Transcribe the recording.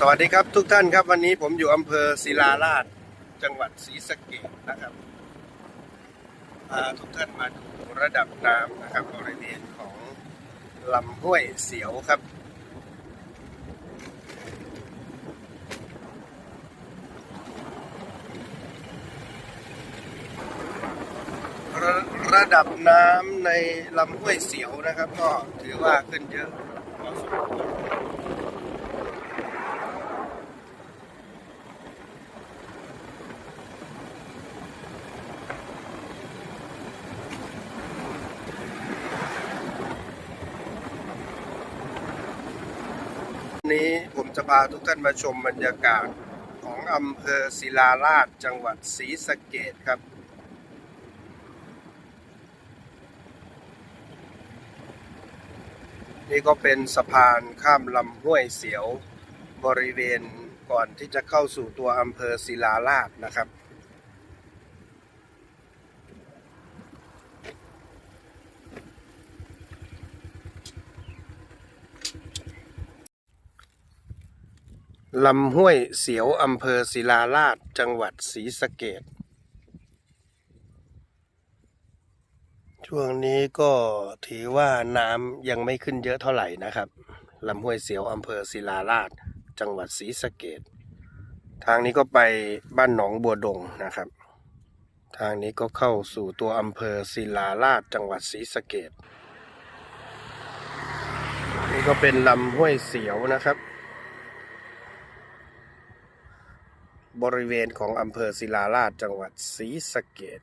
สวัสดีครับทุกท่านครับวันนี้ผมอยู่อำเภอศิลาราช จังหวัดศรีสะเกษนะครับพาทุกท่านมาดูระดับน้ำนะครับบริเวณของลำห้วยเสียวครับ ระระดับน้ำในลำห้วยเสียวนะครับ ก็ถือว่าขึ้นเยอะพอสมควร นี้ผมจะพาทุกท่านมาชมบรรยากาศของอำเภอศิลาราชจังหวัดศรีสะเกดครับ นี่ก็เป็นสะพานข้ามลำห้วยเสียวบริเวณก่อนที่จะเข้าสู่ตัวอำเภอศิลาราชนะครับ ลำห้วยเสียวอำเภอศิลาราชจังหวัดศรีสะเกดช่วงนี้ก็ถือว่าน้ำยังไม่ขึ้นเยอะเท่าไหร่นะครับลำห้วยเสียวอำเภอศิลาราชจังหวัดศรีสะเกดทางนี้ก็ไปบ้านหนองบัวดงนะครับ ทางนี้ก็เข้าสู่ตัวอำเภอศิลาราชจังหวัดศรีสะเกดนี่ก็เป็นลำห้วยเสียวนะครับ บริเวณของอำเภอศิลาราชจังหวัดศรีสะเกด